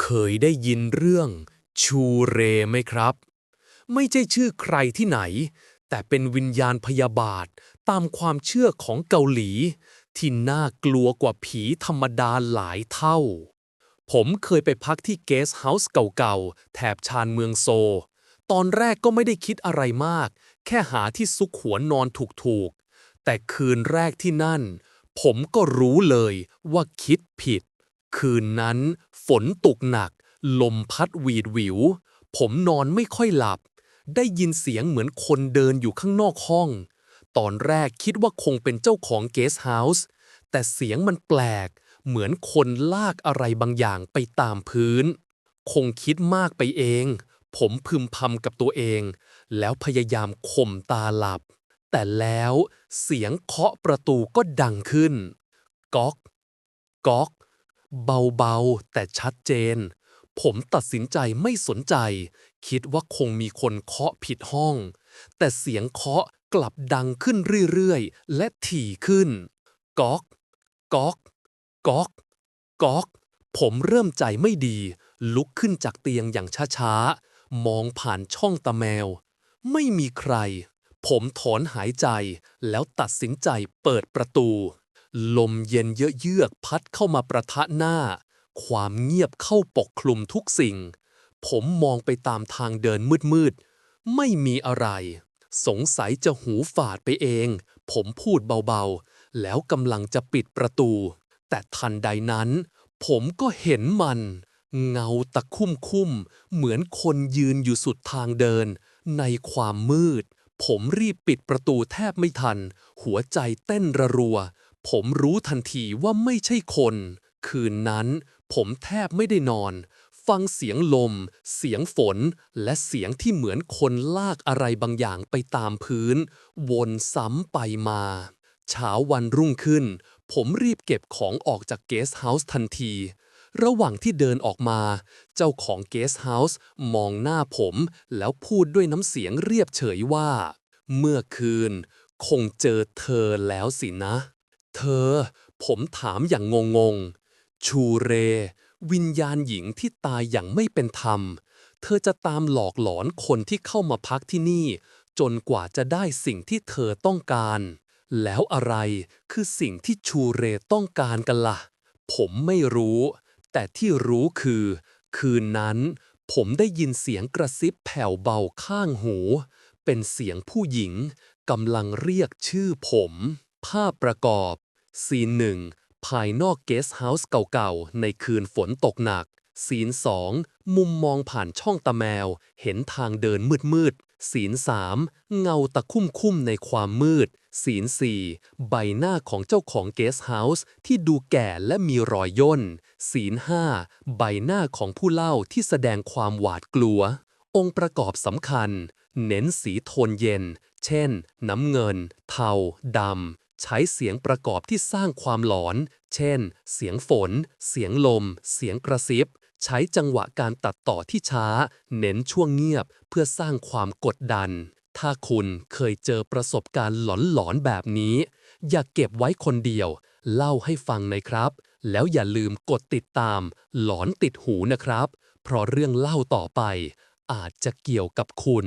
เคยได้ยินเรื่องชูเรไหมครับ ไม่ใช่ชื่อใครที่ไหน แต่เป็นวิญญาณพยาบาทตามความเชื่อของเกาหลี ที่น่ากลัวกว่าผีธรรมดาหลายเท่า ผมเคยไปพักที่เกสต์เฮาส์เก่าๆ แถบชานเมืองโซ ตอนแรกก็ไม่ได้คิดอะไรมาก แค่หาที่ซุกหัวนอนถูกๆ แต่คืนแรกที่นั่น ผมก็รู้เลยว่าคิดผิด คืนนั้น ฝนตกหนัก ลมพัดหวีดหวิว ผมนอนไม่ค่อยหลับ ได้ยินเสียงเหมือนคนเดินอยู่ข้างนอกห้อง ตอนแรกคิดว่าคงเป็นเจ้าของเกสต์เฮาส์แต่เสียงมันแปลก เหมือนคนลากอะไรบางอย่างไปตามพื้น คงคิดมากไปเอง ผมพึมพำกับตัวเอง แล้วพยายามข่มตาหลับ แต่แล้วเสียงเคาะประตูก็ดังขึ้น ก๊อก ก๊อก เบาๆ แต่ชัดเจน ผมตัดสินใจไม่สนใจ คิดว่าคงมีคนเคาะผิดห้อง แต่เสียงเคาะกลับดังขึ้นเรื่อยๆ และถี่ขึ้น ก๊อก ก๊อก ก๊อก ก๊อก ผมเริ่มใจไม่ดี ลุกขึ้นจากเตียงอย่างช้าๆ มองผ่านช่องตาแมว ไม่มีใคร ผมถอนหายใจแล้วตัดสินใจเปิดประตู ลมเย็นเยือกๆพัดเข้ามาประทะหน้า ความเงียบเข้าปกคลุมทุกสิ่ง ผมมองไปตามทางเดินมืดๆ ไม่มีอะไร สงสัยจะหูฝาดไปเอง ผมพูดเบาๆ แล้วกำลังจะปิดประตู แต่ทันใดนั้น ผมก็เห็นมัน เงาตะคุ่มคุ่มๆเหมือนคนยืนอยู่สุดทางเดิน ในความมืด ผมรีบปิดประตูแทบไม่ทัน หัวใจเต้นระรัว ผมรู้ทันทีว่าไม่ใช่คน คืนนั้น ผมแทบไม่ได้นอน ฟังเสียงลม เสียงฝน และเสียงที่เหมือนคนลากอะไรบางอย่างไปตามพื้น วนซ้ำไปมา เช้าวันรุ่งขึ้น ผมรีบเก็บของออกจากเกสต์เฮาส์ทันที ระหว่างที่เดินออกมา เจ้าของเกสต์เฮาส์มองหน้าผมแล้วพูดด้วยน้ำเสียงเรียบเฉยว่า เมื่อคืน คงเจอเธอแล้วสินะ เธอ ผมถามอย่างงงๆชูเร วิญญาณหญิงที่ตายอย่างไม่เป็นธรรม เธอจะตามหลอกหลอนคนที่เข้ามาพักที่นี่ จนกว่าจะได้สิ่งที่เธอต้องการ แล้วอะไรคือสิ่งที่ชูเรต้องการกันล่ะ ผมไม่รู้ แต่ที่รู้คือ คืนนั้น ผมได้ยินเสียงกระซิบแผ่วเบาข้างหู เป็นเสียงผู้หญิงกำลังเรียกชื่อผม ภาพประกอบ ซีนหนึ่งภายนอกเกสเฮาส์เก่าๆ ในคืนฝนตกหนัก ซีนสองมุมมองผ่านช่องตาแมว เห็นทางเดินมืดๆ ซีนสามเงาตะคุ่มคุ่มๆในความมืด ซีนสี่ใบหน้าของเจ้าของเกสเฮาส์ที่ดูแก่และมีรอยย่น ซีนห้าใบหน้าของผู้เล่าที่แสดงความหวาดกลัว องค์ประกอบสำคัญ เน้นสีโทนเย็น เช่น น้ำเงิน เทาดำ ใช้เสียงประกอบที่สร้างความหลอน เช่น เสียงฝน เสียงลม เสียงกระซิบ ใช้จังหวะการตัดต่อที่ช้า เน้นช่วงเงียบ เพื่อสร้างความกดดัน ถ้าคุณเคยเจอประสบการณ์หลอนๆแบบนี้ อย่าเก็บไว้คนเดียว เล่าให้ฟังหน่อยครับ แล้วอย่าลืมกดติดตาม หลอนติดหูนะครับ เพราะเรื่องเล่าต่อไป อาจจะเกี่ยวกับคุณ